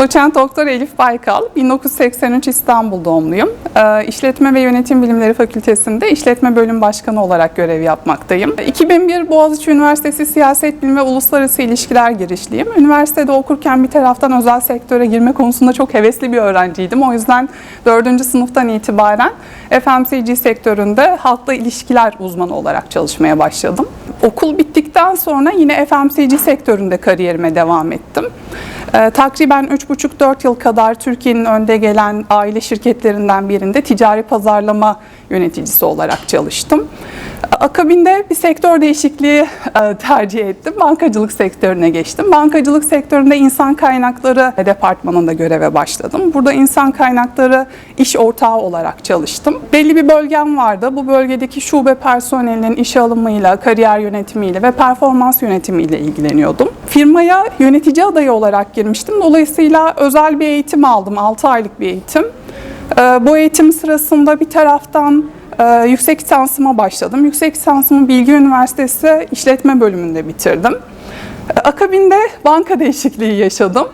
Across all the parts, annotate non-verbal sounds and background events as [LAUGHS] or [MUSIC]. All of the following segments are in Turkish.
Doçent Doktor Elif Baykal, 1983 İstanbul doğumluyum. Ee, İşletme ve Yönetim Bilimleri Fakültesi'nde İşletme Bölüm Başkanı olarak görev yapmaktayım. 2001 Boğaziçi Üniversitesi Siyaset Bilimi ve Uluslararası İlişkiler girişliyim. Üniversitede okurken bir taraftan özel sektöre girme konusunda çok hevesli bir öğrenciydim. O yüzden 4. sınıftan itibaren FMCG sektöründe halkla ilişkiler uzmanı olarak çalışmaya başladım. Okul bittikten sonra yine FMCG sektöründe kariyerime devam ettim. Ee, takriben 3,5-4 yıl kadar Türkiye'nin önde gelen aile şirketlerinden birinde ticari pazarlama yöneticisi olarak çalıştım. Akabinde bir sektör değişikliği e, tercih ettim. Bankacılık sektörüne geçtim. Bankacılık sektöründe insan kaynakları departmanında göreve başladım. Burada insan kaynakları iş ortağı olarak çalıştım. Belli bir bölgem vardı. Bu bölgedeki şube personelinin işe alımıyla, kariyer yönetimiyle ve performans yönetimiyle ilgileniyordum. Firmaya yönetici adayı olarak girmiştim. Dolayısıyla özel bir eğitim aldım. 6 aylık bir eğitim. Ee, Bu eğitim sırasında bir taraftan e, yüksek lisansıma başladım. Yüksek lisansımı Bilgi Üniversitesi İşletme bölümünde bitirdim. Ee, Akabinde banka değişikliği yaşadım.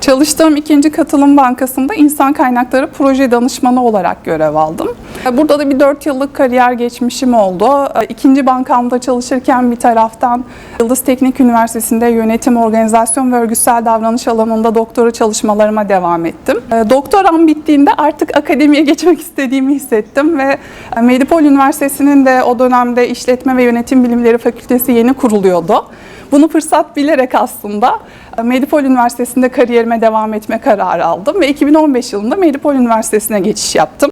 Çalıştığım ikinci katılım bankasında insan kaynakları proje danışmanı olarak görev aldım. Burada da bir 4 yıllık kariyer geçmişim oldu. İkinci bankamda çalışırken bir taraftan Yıldız Teknik Üniversitesi'nde yönetim, organizasyon ve örgütsel davranış alanında doktora çalışmalarıma devam ettim. Doktoram bittiğinde artık akademiye [LAUGHS] geçmek istediğimi hissettim ve Medipol Üniversitesi'nin de o dönemde işletme ve yönetim bilimleri fakültesi yeni kuruluyordu. Bunu fırsat bilerek aslında Medipol Üniversitesi'nde kariyerime devam etme kararı aldım ve 2015 yılında Medipol Üniversitesi'ne geçiş yaptım.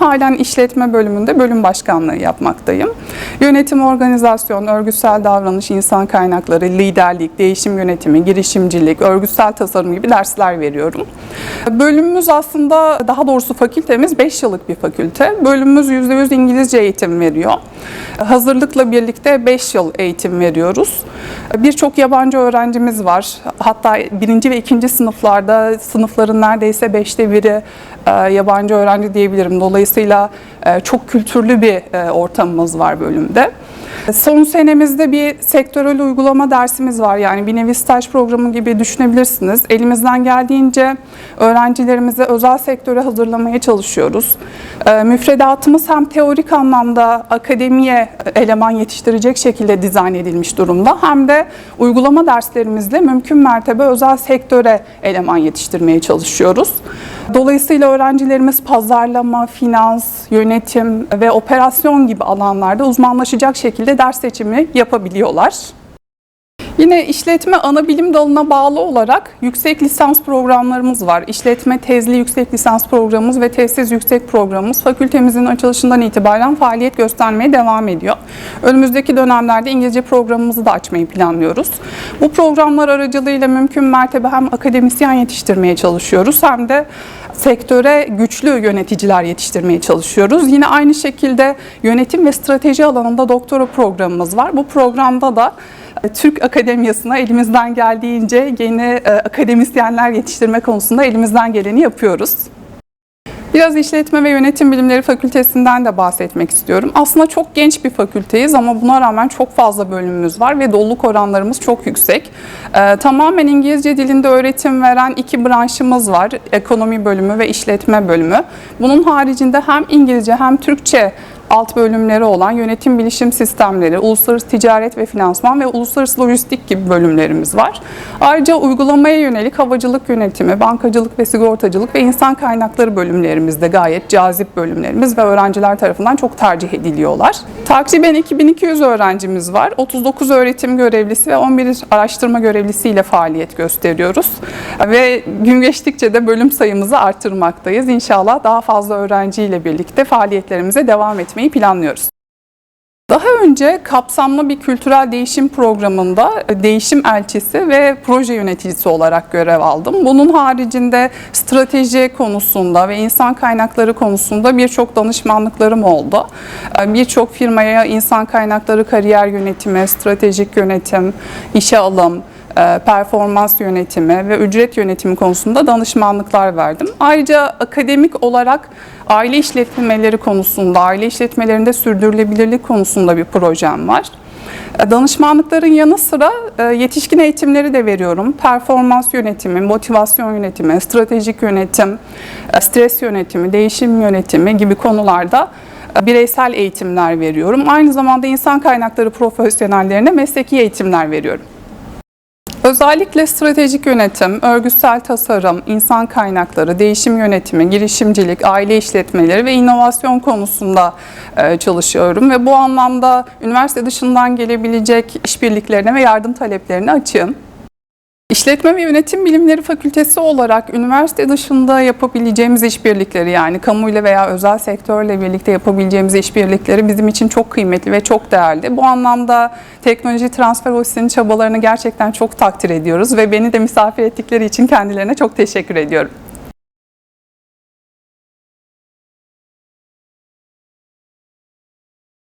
Halen işletme bölümünde bölüm başkanlığı yapmaktayım. Yönetim, organizasyon, örgütsel davranış, insan kaynakları, liderlik, değişim yönetimi, girişimcilik, örgütsel tasarım gibi dersler veriyorum. Bölümümüz aslında, daha doğrusu fakültemiz 5 yıllık bir fakülte. Bölümümüz %100 İngilizce eğitim veriyor. Hazırlıkla birlikte 5 yıl eğitim veriyoruz. Birçok yabancı öğrencimiz var. Hatta birinci ve ikinci sınıflarda sınıfların neredeyse beşte biri e, yabancı öğrenci diyebilirim. Dolayısıyla e, çok kültürlü bir e, ortamımız var bölümde. Son senemizde bir sektörel uygulama dersimiz var. Yani bir nevi staj programı gibi düşünebilirsiniz. Elimizden geldiğince öğrencilerimizi özel sektöre hazırlamaya çalışıyoruz. Ee, Müfredatımız hem teorik anlamda akademiye eleman yetiştirecek şekilde dizayn edilmiş durumda hem de uygulama derslerimizle mümkün mertebe özel sektöre eleman yetiştirmeye çalışıyoruz. Dolayısıyla öğrencilerimiz pazarlama, finans, yönetim ve operasyon gibi alanlarda uzmanlaşacak şekilde ders seçimi yapabiliyorlar. Yine işletme ana bilim dalına bağlı olarak yüksek lisans programlarımız var. İşletme tezli yüksek lisans programımız ve tezsiz yüksek programımız fakültemizin açılışından itibaren faaliyet göstermeye devam ediyor. Önümüzdeki dönemlerde İngilizce programımızı da açmayı planlıyoruz. Bu programlar aracılığıyla mümkün mertebe hem akademisyen yetiştirmeye çalışıyoruz hem de sektöre güçlü yöneticiler yetiştirmeye çalışıyoruz. Yine aynı şekilde yönetim ve strateji alanında doktora programımız var. Bu programda da Türk Akademiyası'na elimizden geldiğince yeni e, akademisyenler yetiştirme konusunda elimizden geleni yapıyoruz. Biraz işletme ve yönetim bilimleri fakültesinden de bahsetmek istiyorum. Aslında çok genç bir fakülteyiz ama buna rağmen çok fazla bölümümüz var ve doluluk oranlarımız çok yüksek. Ee, tamamen İngilizce dilinde öğretim veren iki branşımız var. Ekonomi bölümü ve işletme bölümü. Bunun haricinde hem İngilizce hem Türkçe alt bölümleri olan yönetim bilişim sistemleri, uluslararası ticaret ve finansman ve uluslararası lojistik gibi bölümlerimiz var. Ayrıca uygulamaya yönelik havacılık yönetimi, bankacılık ve sigortacılık ve insan kaynakları bölümlerimiz de gayet cazip bölümlerimiz ve öğrenciler tarafından çok tercih ediliyorlar. Takriben 2200 öğrencimiz var. 39 öğretim görevlisi ve 11 araştırma görevlisiyle faaliyet gösteriyoruz. Ve gün geçtikçe de bölüm sayımızı arttırmaktayız. İnşallah daha fazla öğrenciyle birlikte faaliyetlerimize devam etmeyi planlıyoruz. Daha önce kapsamlı bir kültürel değişim programında değişim elçisi ve proje yöneticisi olarak görev aldım. Bunun haricinde strateji konusunda ve insan kaynakları konusunda birçok danışmanlıklarım oldu. Birçok firmaya insan kaynakları kariyer yönetimi, stratejik yönetim, işe alım, e, performans yönetimi ve ücret yönetimi konusunda danışmanlıklar verdim. Ayrıca akademik olarak aile işletmeleri konusunda, aile işletmelerinde sürdürülebilirlik konusunda bir projem var. E, Danışmanlıkların yanı sıra e, yetişkin eğitimleri de veriyorum. Performans yönetimi, motivasyon yönetimi, stratejik yönetim, e, stres yönetimi, değişim yönetimi gibi konularda e, bireysel eğitimler veriyorum. Aynı zamanda insan kaynakları profesyonellerine mesleki eğitimler veriyorum. Özellikle stratejik yönetim, örgütsel tasarım, insan kaynakları, değişim yönetimi, girişimcilik, aile işletmeleri ve inovasyon konusunda e, çalışıyorum ve bu anlamda üniversite dışından gelebilecek işbirliklerine ve yardım taleplerine açığım. İşletme ve Yönetim Bilimleri Fakültesi olarak üniversite dışında yapabileceğimiz işbirlikleri yani kamuyla veya özel sektörle birlikte yapabileceğimiz işbirlikleri bizim için çok kıymetli ve çok değerli. Bu anlamda Teknoloji Transfer Ofisi'nin çabalarını gerçekten çok takdir ediyoruz ve beni de misafir ettikleri için kendilerine çok teşekkür ediyorum.